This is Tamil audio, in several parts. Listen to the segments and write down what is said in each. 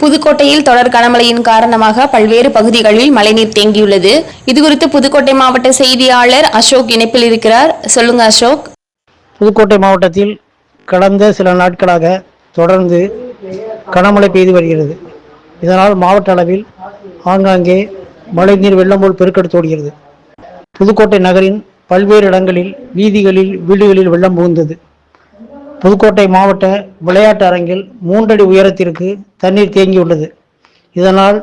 புதுக்கோட்டையில் தொடர் கனமழையின் காரணமாக பல்வேறு பகுதிகளில் மழைநீர் தேங்கியுள்ளது. இதுகுறித்து புதுக்கோட்டை மாவட்ட செய்தியாளர் அசோக் இணைப்பில் இருக்கிறார். சொல்லுங்க அசோக். புதுக்கோட்டை மாவட்டத்தில் கடந்த சில நாட்களாக தொடர்ந்து கனமழை பெய்து வருகிறது. இதனால் மாவட்ட அளவில் ஆங்காங்கே மழைநீர் வெள்ளம் போல் பெருக்கெடுத்தோடுகிறது புதுக்கோட்டை நகரின் பல்வேறு இடங்களில் வீதிகளில் வீடுகளில் வெள்ளம் புகுந்தது. புதுக்கோட்டை மாவட்ட விளையாட்டு அரங்கில் மூன்றடி உயரத்திற்கு தண்ணீர் தேங்கியுள்ளது இதனால்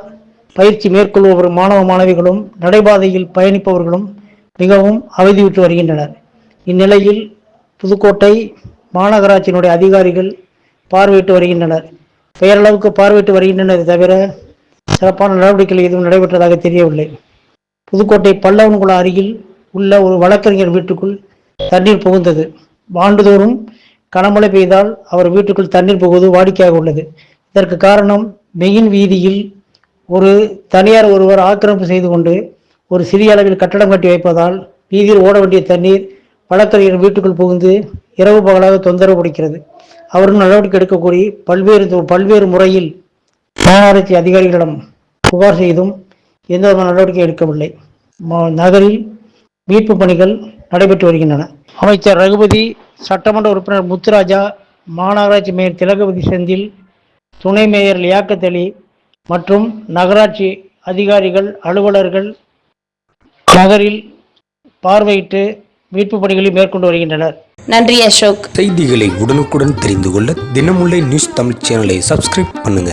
பயிற்சி மேற்கொள்பவர் மாணவ மாணவிகளும் நடைபாதையில் பயணிப்பவர்களும் மிகவும் அவதியுற்று வருகின்றனர். இந்நிலையில் புதுக்கோட்டை மாநகராட்சியினுடைய அதிகாரிகள் பார்வையிட்டு வருகின்றனர். பெயரளவுக்கு பார்வையிட்டு வருகின்றனர் தவிர சிறப்பான நடவடிக்கைகள் எதுவும் நடைபெற்றதாக தெரியவில்லை. புதுக்கோட்டை பல்லவன்குளம் அருகில் உள்ள ஒரு வழக்கறிஞர் வீட்டுக்குள் தண்ணீர் புகுந்தது. ஆண்டுதோறும் கனமழை பெய்தால் அவர் வீட்டுக்குள் தண்ணீர் புகுவது வாடிக்கையாக உள்ளது. இதற்கு காரணம் மெயின் வீதியில் ஒரு தனியார் ஒருவர் ஆக்கிரமிப்பு செய்து கொண்டு ஒரு சிறிய அளவில் கட்டடம் கட்டி வைப்பதால் வீதியில் ஓட வேண்டிய தண்ணீர் வழக்கறிஞர் வீட்டுக்குள் புகுந்து இரவு பகலாக தொந்தரவு கொடுக்கிறது. அவரும் நடவடிக்கை எடுக்க கோரி பல்வேறு பல்வேறு முறையில் மாநகராட்சி அதிகாரிகளிடம் புகார் செய்தும் எந்த விதமான நடவடிக்கை எடுக்கவில்லை. நகரில் மீட்பு பணிகள் நடைபெற்று வருகின்றன. அமைச்சர் ரகுபதி சட்டமன்ற உறுப்பினர் முத்துராஜா மாநகராட்சி மேயர் திலகவதி செந்தில் துணை மேயர் லியாக்கத் அலி மற்றும் நகராட்சி அதிகாரிகள் அலுவலர்கள் நகரில் பார்வையிட்டு மீட்பு பணிகளை மேற்கொண்டு வருகின்றனர். நன்றி அசோக். செய்திகளை உடனுக்குடன் தெரிந்து கொள்ள தினமுல்லை நியூஸ் தமிழ் சேனலை சப்ஸ்கிரைப் பண்ணுங்க.